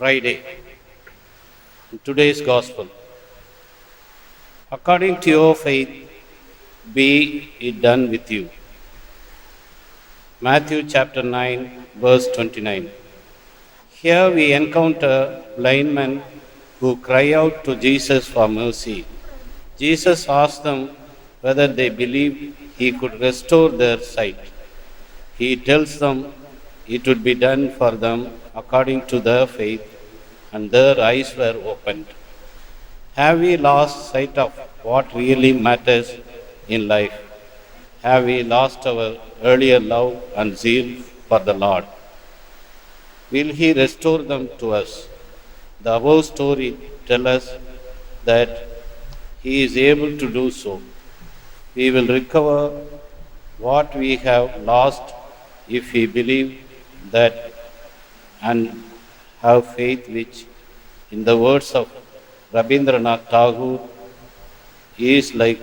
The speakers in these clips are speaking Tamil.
Friday. Today's Gospel. According to your faith, be it done with you. Matthew chapter 9, verse 29. Here we encounter blind men who cry out to Jesus for mercy. Jesus asks them whether they believed he could restore their sight. He tells them it would be done for them according to their faith, and their eyes were opened. Have we lost sight of what really matters in life? Have we lost our earlier love and zeal for the Lord? Will He restore them to us? The above story tells us that He is able to do so. We will recover what we have lost if we believe that and have faith which, in the words of Rabindranath Tagore, is like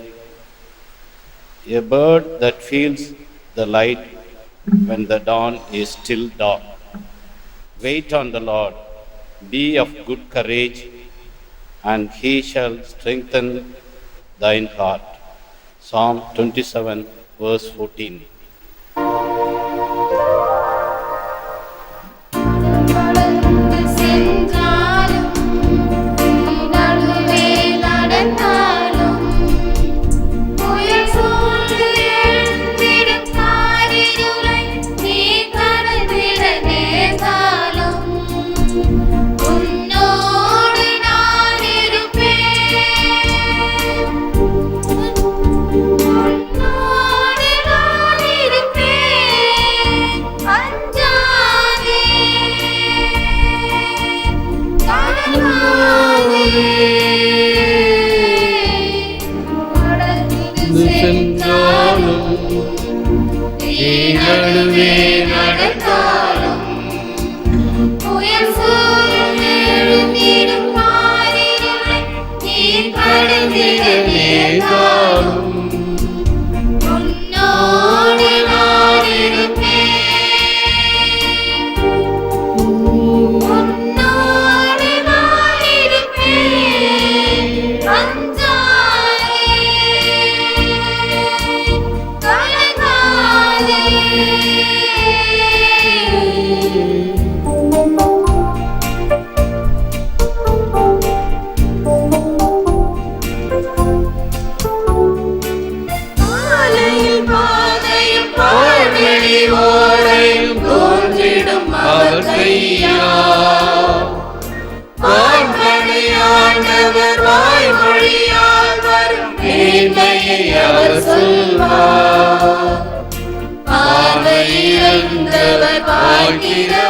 a bird that feels the light when the dawn is still dark. Wait on the Lord, be of good courage, and he shall strengthen thine heart. Psalm 27, verse 14. பார்வையிழந்தவர் பார்க்கிறவாதோ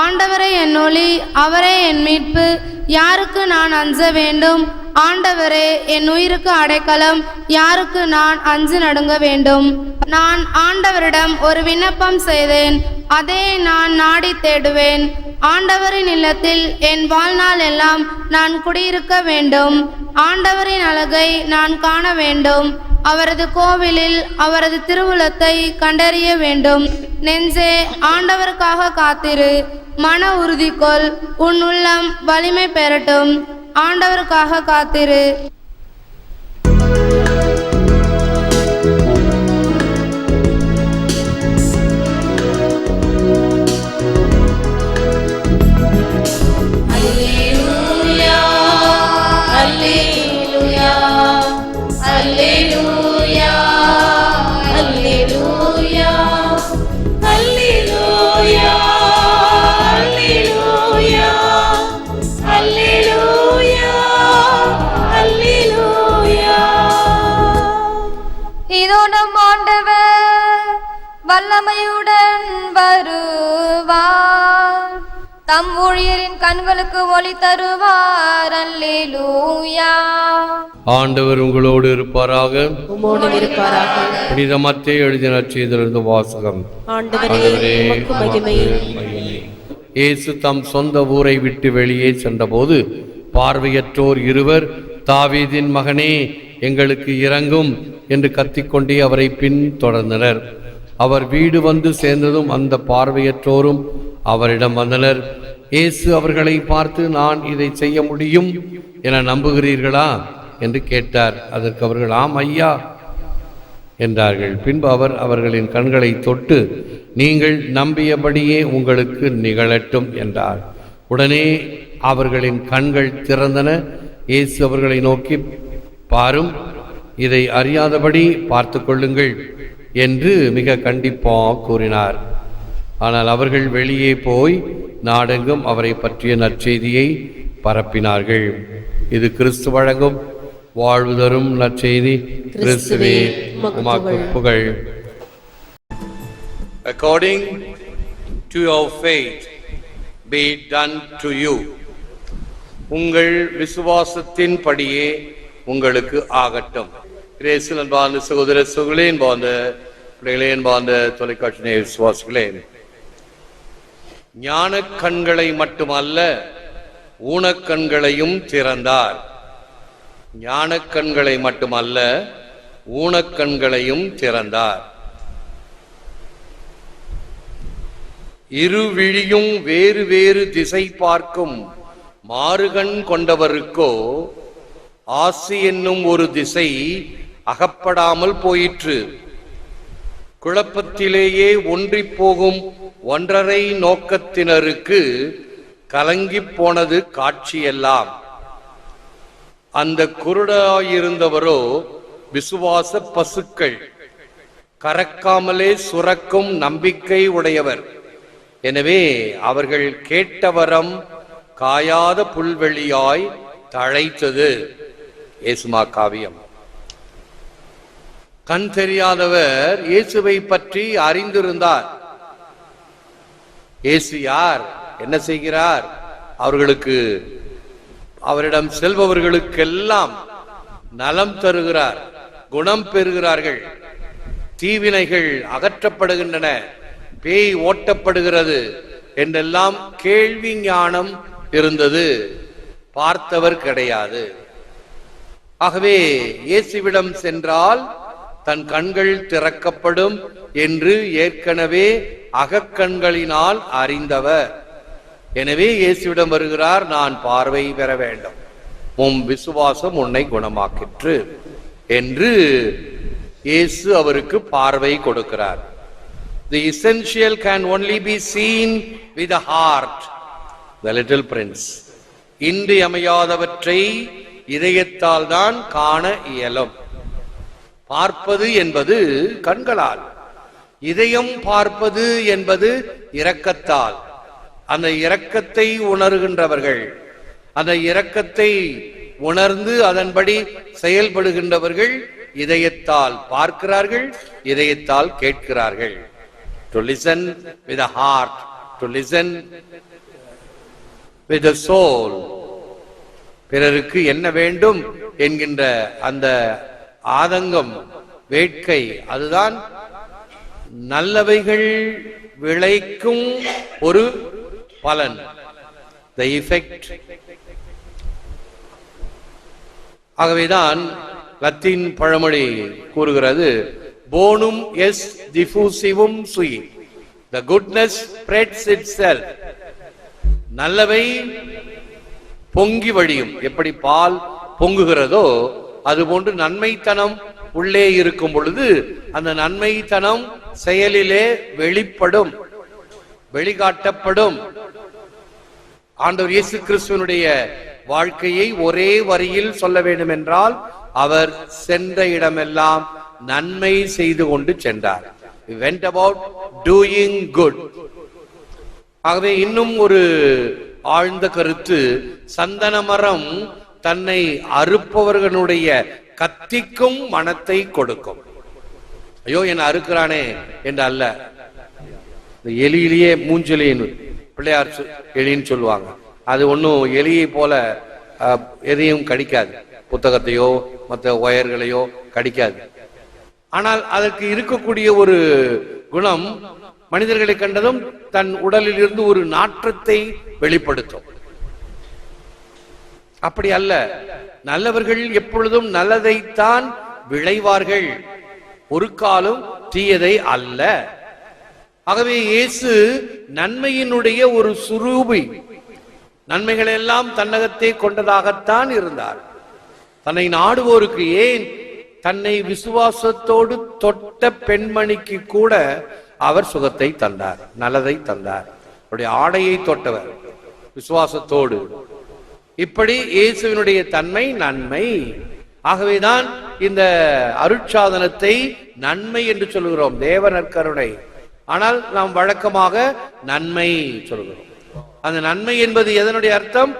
ஆண்டவரே என் ஒளி அவரே என் மீட்பு. யாருக்கு நான் அஞ்ச வேண்டும்? ஆண்டவரே என் உயிருக்கு அடைக்கலம். யாருக்கு நான் அஞ்சு நடுங்க வேண்டும்? நான் ஆண்டவரிடம் ஒரு விண்ணப்பம் செய்தேன். அதை நான் நாடி தேடுவேன். ஆண்டவரின் இல்லத்தில் என் வாழ்நாள் எல்லாம் நான் குடியிருக்க வேண்டும். ஆண்டவரின் அழகை நான் காண வேண்டும். அவரது கோவிலில் அவரது திருவுளத்தை கண்டறிய வேண்டும். நெஞ்சே ஆண்டவருக்காக காத்திரு. மன உறுதி கொள் உன் உள்ளம் வலிமை பெறட்டும். ஆண்டவருக்காக காத்திரு. தம் ஊழியரின் கண்களுக்கு ஒளி தருவார். அல்லேலூயா. ஆண்டவர் உங்களோடு இருப்பாராக. புனித மத்தேயு எழுதின வாசகம். இயேசு தம் சொந்த ஊரை விட்டு வெளியே சென்றபோது பார்வையற்றோர் இருவர் தாவீதின் மகனே எங்களுக்கு இறங்கும் என்று கத்திக்கொண்டே அவரை பின்தொடர்ந்தனர். அவர் வீடு வந்து சேர்ந்ததும் அந்த பார்வையற்றோரும் அவரிடம் வந்தனர். இயேசு அவர்களை பார்த்து நான் இதை செய்ய முடியும் என நம்புகிறீர்களா? என்று கேட்டார். அதற்கு அவர்கள் ஆம் ஐயா என்றார்கள். பின்பு அவர் அவர்களின் கண்களை தொட்டு நீங்கள் நம்பியபடியே உங்களுக்கு நிகழட்டும் என்றார். உடனே அவர்களின் கண்கள் திறந்தன. இயேசு அவர்களை நோக்கி பாரும் இதை அறியாதபடி பார்த்து கொள்ளுங்கள். என்று மிக கண்டிப்பாக கூறினார். ஆனால் அவர்கள் வெளியே போய் நாடெங்கும் அவரை பற்றிய நற்செய்தியை பரப்பினார்கள். இது கிறிஸ்து வழங்கும் வாழ்வு தரும் நற்செய்தி. கிறிஸ்துவே உமக்கு புகழ். According to your faith be done to you. உங்கள் விசுவாசத்தின் படியே உங்களுக்கு ஆகட்டும். கிரேசில் அன்பார்ந்த சகோதர சகோதரே அன்பார்ந்த பிள்ளைகளே அன்பார்ந்த தொலைக்காட்சி நேர் விசுவாசிகளே ஞான கண்களை மட்டுமல்ல ஊனக்கண்களையும் திறந்தார். ஞான கண்களை மட்டுமல்ல ஊனக்கண்களையும் திறந்தார். இருவிழியும் வேறு வேறு திசை பார்க்கும் மாறுகண் கொண்டவருக்கோ ஆசி என்னும் ஒரு திசை அகப்படாமல் போயிற்று. குழப்பத்திலேயே ஒன்றி போகும் ஒன்றரை நோக்கத்தினருக்கு கலங்கிப் போனது காட்சியெல்லாம். அந்த குருடாயிருந்தவரோ விசுவாச பசுக்கள். கறக்காமலே சுரக்கும் நம்பிக்கை உடையவர். எனவே அவர்கள் கேட்டவரம் காயாத புல்வெளியாய் தழைத்தது. ஏசுமா காவியம். கண் தெரியாதவர் இயேசுவை பற்றி அறிந்திருந்தார். இயேசு யார்? என்ன செய்கிறார்? அவர்களுக்கு அவரிடம் செல்பவர்களுக்கெல்லாம் நலம் தருகிறார் குணம் பெறுகிறார்கள். தீவினைகள் அகற்றப்படுகின்றன பேய் ஓட்டப்படுகிறது என்றெல்லாம் கேள்வி ஞானம் இருந்தது பார்த்தவர் கிடையாது. ஆகவே இயேசுவிடம் சென்றால் தன் கண்கள் திறக்கப்படும் என்று ஏற்கனவே அகக்கண்களினால் அறிந்தவர். எனவே இயேசுவிடம் வருகிறார் நான் பார்வை பெற வேண்டும். உம் விசுவாசம் உன்னை குணமாக்கிற்று என்று இயேசு அவருக்கு பார்வை கொடுக்கிறார். The essential can only be seen with heart the little prince prince. இன்றியமையாதவற்றை இதயத்தால் தான் காண இயலும். பார்ப்பது என்பது கண்களால். இதயம் பார்ப்பது என்பது இரக்கத்தால். அந்த இரக்கத்தை உணர்கின்றவர்கள் அந்த இரக்கத்தை உணர்ந்து அதன்படி செயல்படுகின்றவர்கள் இதயத்தால் பார்க்கிறார்கள் இதயத்தால் கேட்கிறார்கள். To listen with heart to listen with soul பிறருக்கு என்ன வேண்டும் என்கின்ற அந்த ஆதங்கம் வேட்கை அதுதான் நல்லவைகள் விளைக்கும் ஒரு பலன். த இஃபெக்ட் ஆகவேதான் லத்தீன் பழமொழி கூறுகிறது போனும் எஸ் டிஃபூசிவும் சுயி. த குட்னஸ் ஸ்ப்ரெட்ஸ் இட் நல்லவை பொங்கி வழியும். எப்படி பால் பொங்குகிறதோ அதுபோன்று நன்மைத்தனம் உள்ளே இருக்கும் பொழுது அந்த நன்மைத்தனம் செயலிலே வெளிப்படும் வெளிக்காட்டப்படும் ஆண்டவர் இயேசு கிறிஸ்துவனுடைய வாழ்க்கையை ஒரே வரியில் சொல்ல வேண்டும் என்றால் அவர் சென்ற இடமெல்லாம் நன்மை செய்து கொண்டு சென்றார். வெண்ட் அபவுட் டூயிங் குட் ஆகவே இன்னும் ஒரு ஆழ்ந்த கருத்து சந்தன மரம் தன்னை அறுப்பவர்களுடைய கத்திக்கும் மனத்தை கொடுக்கும். ஐயோ என்ன அறுக்கிறானே என்று அல்ல. இந்த எலியிலேயே மூஞ்செலின்னு பிள்ளையார் எலின்னு சொல்லுவாங்க. அது ஒன்றும் எலியை போல அஹ், எதையும் கடிக்காது. புத்தகத்தையோ மற்ற ஒயர்களையோ கடிக்காது. ஆனால் அதற்கு இருக்கக்கூடிய ஒரு குணம் மனிதர்களை கண்டதும் தன் உடலில் இருந்து ஒரு நாற்றத்தை வெளிப்படுத்தும். அப்படி அல்ல. நல்லவர்கள் எப்பொழுதும் நல்லதைத்தான் விளைவார்கள். ஒரு காலம் தீயதை அல்ல. ஆகவே இயேசு நன்மையினுடைய ஒரு சுரூபி நன்மைகள் எல்லாம் கொண்டதாகத்தான் இருந்தார். தன்னை நாடுவோருக்கு ஏன்? தன்னை விசுவாசத்தோடு தொட்ட பெண்மணிக்கு கூட அவர் சுகத்தை தந்தார் நல்லதை தந்தார். அவருடைய ஆடையை தொட்டவர் விசுவாசத்தோடு. இப்படி இயேசுவினுடைய தன்மை நன்மை. ஆகவேதான் இந்த அருட்சாதனத்தை நன்மை என்று சொல்கிறோம் தேவ நற்கருணை ஆனால் நாம் வழக்கமாக நன்மை சொல்கிறோம் அந்த நன்மை என்பது எதனுடைய அர்த்தம்?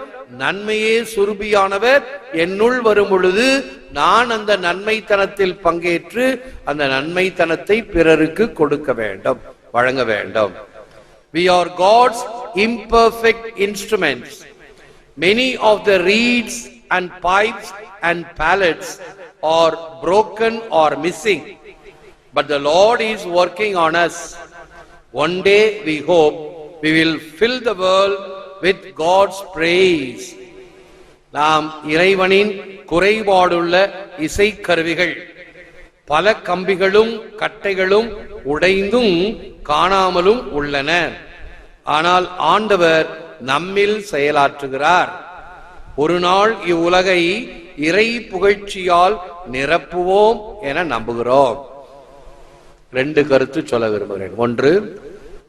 நன்மையே சுருபியானவர் என்னுள் வரும் பொழுது நான் அந்த நன்மைத்தனத்தில் பங்கேற்று அந்த நன்மைத்தனத்தை பிறருக்கு கொடுக்க வேண்டும் வழங்க வேண்டும். We are God's imperfect instruments many of the reeds and pipes and pallets are broken or missing but the lord is working on us one day we hope we will fill the world with god's praise நாம் இறைவனின் குறைபாடுள்ள இசைக்கருவிகள் பல கம்பிகளும் கட்டைகளும் உடைந்தும் காணாமலும் உள்ளன ஆனால் ஆண்டவர் நம்மில் செயலாற்றுகிறார். ஒரு நாள் இவ்வுலகை இறை புகழ்ச்சியால் நிரப்புவோம் என நம்புகிறோம். ரெண்டு கருத்து சொல்ல விரும்புகிறேன். ஒன்று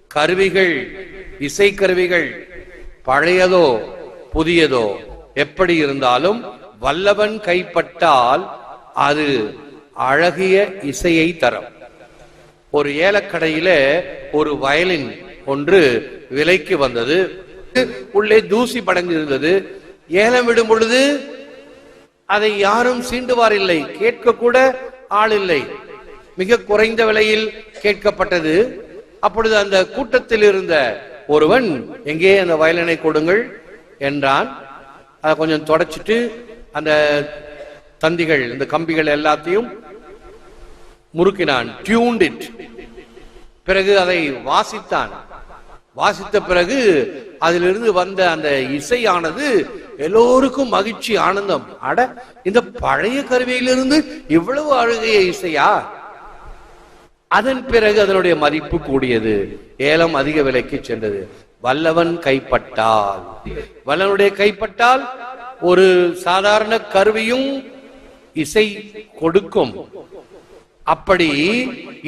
கருவிகள் இசைக்கருவிகள் பழையதோ புதியதோ எப்படி இருந்தாலும் வல்லவன் கைப்பட்டால் அது அழகிய இசையை தரும். ஒரு ஏலக்கடையில ஒரு வயலின் ஒன்று விலைக்கு வந்தது. உள்ளே தூசி படங்கி இருந்தது ஏலம் விடும் பொழுது அதை யாரும் சீண்டுவார் இல்லை கேட்க கூட ஆள் இல்லை மிக குறைந்த விலையில் கேட்கப்பட்டது. அப்பொழுது அந்த கூட்டத்தில் இருந்த ஒருவன் எங்கே அந்த வயலினை கொடுங்கள் என்றான். அதை கொஞ்சம் தொடச்சிட்டு அந்த தந்திகள் இந்த கம்பிகள் எல்லாத்தையும் முறுக்கினான். டியூண்ட் இட் பிறகு அதை வாசித்தான். வாசித்த பிறகு அதிலிருந்து வந்த அந்த இசையானது எல்லோருக்கும் மகிழ்ச்சி ஆனந்தம். அட இந்த பழைய கருவியிலிருந்து இவ்வளவு அழுகிய இசையா? அதன் பிறகு அதனுடைய மதிப்பு கூடியது. ஏலம் அதிக விலைக்கு சென்றது. வல்லவன் கைப்பட்டால். வல்லவனுடைய கைப்பட்டால் ஒரு சாதாரண கருவியும் இசை கொடுக்கும். அப்படி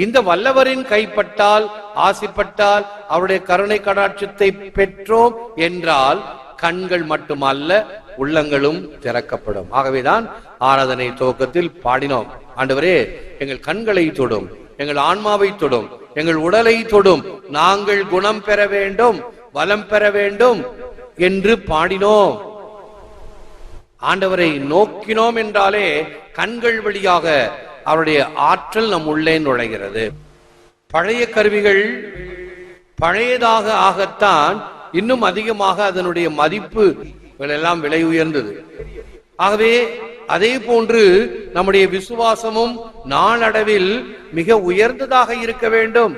இந்த வல்லவரின் கைப்பட்டால் ஆசிப்பட்டால் அவருடைய கருணை கடாட்சத்தை பெற்றோம் என்றால் கண்கள் மட்டுமல்ல உள்ளங்களும் திறக்கப்படும். ஆகவேதான் ஆராதனை துவக்கத்தில் பாடினோம். ஆண்டவரே எங்கள் கண்களை தொடும் எங்கள் ஆன்மாவை தொடும் எங்கள் உடலை தொடும் நாங்கள் குணம் பெற வேண்டும் வலம் பெற வேண்டும் என்று பாடினோம். ஆண்டவரை நோக்கினோம் என்றாலே கண்கள் வழியாக அவருடைய ஆற்றல் நம் உள்ளே நுழைகிறது. பழைய கருவிகள் பழையதாக ஆகத்தான் இன்னும் அதிகமாக அதனுடைய மதிப்பு எல்லாம் விலை உயர்ந்தது. ஆகவே அதே போன்று நம்முடைய விசுவாசமும் நாளடைவில் மிக உயர்ந்ததாக இருக்க வேண்டும்.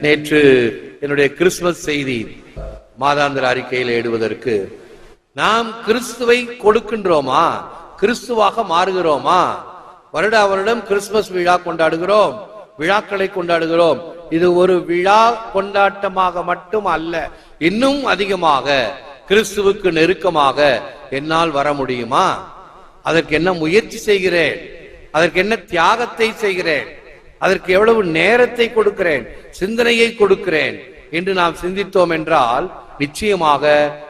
நேற்று என்னுடைய கிறிஸ்துமஸ் செய்தி மாதாந்திர அறிக்கையில் ஏடுவதற்கு நாம் கிறிஸ்துவை கொடுக்கின்றோமா? கிறிஸ்துவாக மாறுகிறோமா? வருடா வருடம் கிறிஸ்துமஸ் விழா கொண்டாடுகிறோம். விழாக்களை கொண்டாடுகிறோம். இது ஒரு விழா கொண்டாட்டமாக மட்டும் அல்ல இன்னும் அதிகமாக கிறிஸ்துவுக்கு நெருக்கமாக என்னால் வர முடியுமா? அதற்கு என்ன முயற்சி செய்கிறேன்? அதற்கு என்ன தியாகத்தை செய்கிறேன்? அதற்கு எவ்வளவு நேரத்தை கொடுக்கிறேன்? சிந்தனையை கொடுக்கிறேன்? என்று நாம் சிந்தித்தோம் என்றால் நிச்சயமாக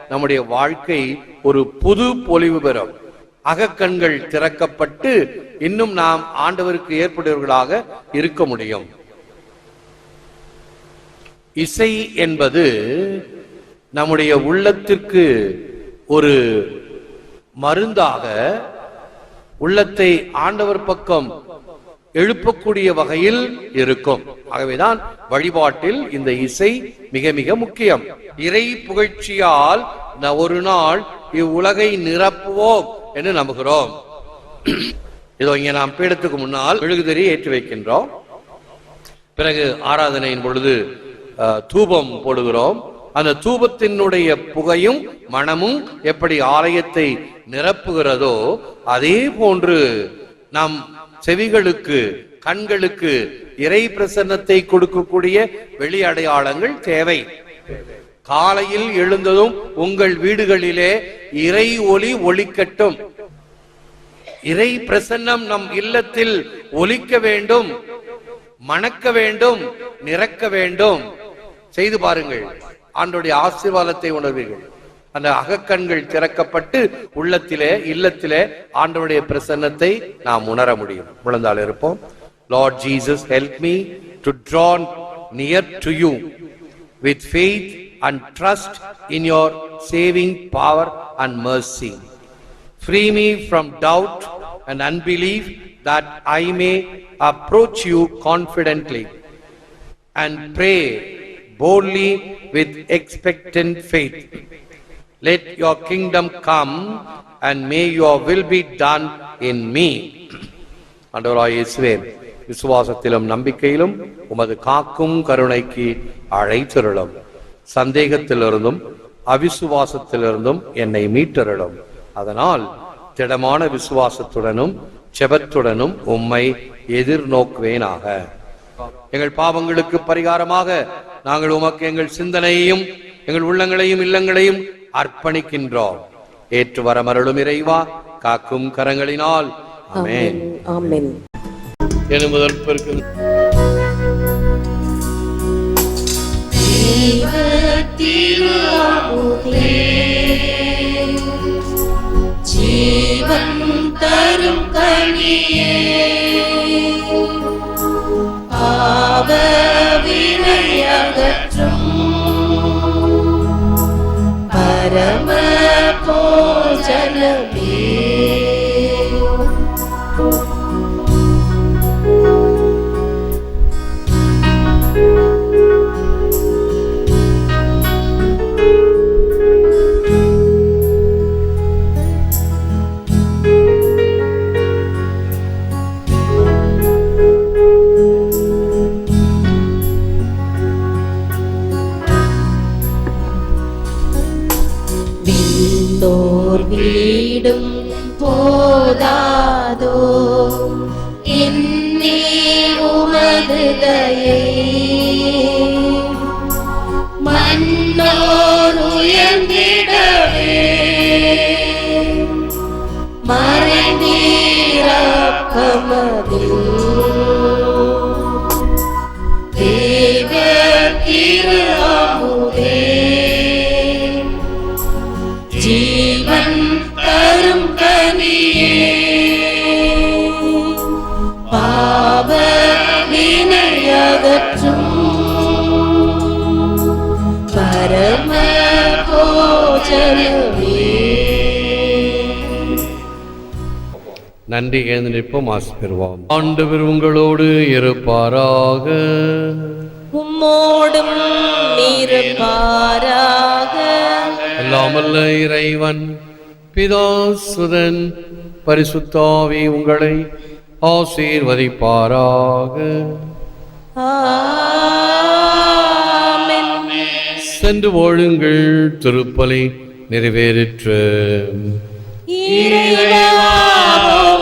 நம்முடைய வாழ்க்கை ஒரு புது பொலிவு பெறும். அகக்கண்கள் திறக்கப்பட்டு இன்னும் நாம் ஆண்டவருக்கு ஏற்புடையவர்களாக இருக்க முடியும். இசை என்பது நம்முடைய உள்ளத்திற்கு ஒரு மருந்தாக உள்ளத்தை ஆண்டவர் பக்கம் எழுப்பக்கூடிய வகையில் இருக்கும். ஆகவேதான் வழிபாட்டில் இந்த இசை மிக மிக முக்கியம். இறை புகழ்ச்சியால் ஒரு நாள் இவ்வுலகை நிரப்புவோம் என்று நம்புகிறோம். இதோ இங்கே நாம் பீடத்துக்கு முன்னால் மெழுகுதிரி ஏற்றி வைக்கின்றோம். பிறகு ஆராதனையின் பொழுது தூபம் போடுகிறோம். அந்த தூபத்தினுடைய புகையும் மனமும் எப்படி ஆலயத்தை நிரப்புகிறதோ அதே போன்று நம் செவிகளுக்கு கண்களுக்கு இறை பிரசன்னத்தை கொடுக்கக்கூடிய வெளி அடையாளங்கள் தேவை. காலையில் எழுந்ததும் உங்கள் வீடுகளிலே இறை ஒளி ஒளிக்கட்டும் இறை பிரசன்னம் நம் இல்லத்தில் ஒலிக்க வேண்டும் மணக்க வேண்டும் நிறக்க வேண்டும். செய்து பாருங்கள். ஆண்டுடைய ஆசீர்வாதத்தை உணர்வீர்கள். அந்த அகக்கண்கள் திறக்கப்பட்டு உள்ளத்திலே இல்லத்திலே ஆண்டவருடைய பிரசன்னத்தை நாம் உணர முடியும். முழந்தால் இருப்போம். Lord Jesus help me to draw near to you with faith and trust in your saving power and mercy. Free me from doubt and unbelief that I may approach you confidently and pray boldly with expectant faith. Let your kingdom come and may your will be done in me. ஆண்டவராய் இயேசுவே விசுவாசத்திலும் நம்பிக்கையிலும் உமது காக்கும் கருணைக்கு அழைத்தருளும் சந்தேகத்திலிருந்தும் அவிசுவாசத்திலிருந்தும் என்னை மீட்டருளும் அதனால் திடமான விசுவாசத்துடனும் செபத்துடனும் உம்மை எதிர்நோக்குவேனாக. எங்கள் பாவங்களுக்கு பரிகாரமாக நாங்கள் உமக்கு எங்கள் சிந்தனையையும் எங்கள் உள்ளங்களையும் இல்லங்களையும் அர்ப்பணிக்கின்றோம். ஏற்று வரமருளும் இறைவா காக்கும் கரங்களினால். ஆமென். ஆமென். என முதல் பெருக்கு పోదాదో. நன்றி எழுந்து நிற்போம் ஆசி பெறுவோம். ஆண்டவர் உங்களோடு இருப்பாராக. உம்மோடும் இருப்பாராக எல்லாமல்ல இறைவன் பிதா சுதன் பரிசுத்தாவி உங்களை ஆசீர்வதிப்பாராக. சென்று வாழுங்கள் திருப்பலி நிறைவேறிற்று. இறைவா